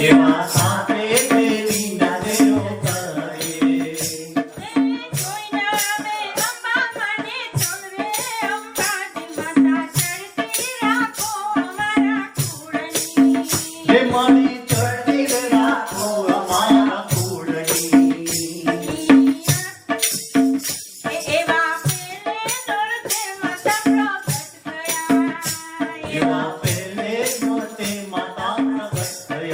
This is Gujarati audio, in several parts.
એવા સાથે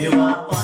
એવા પાંચમે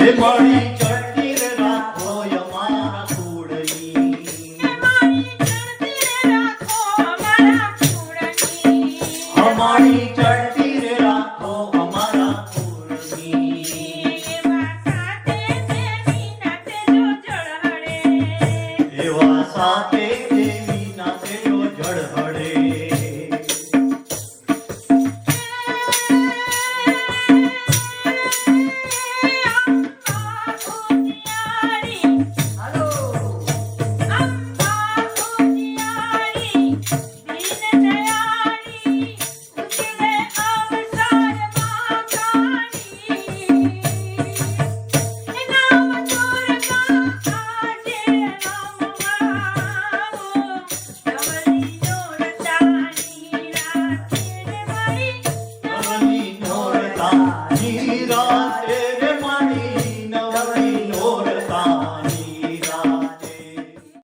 Que marido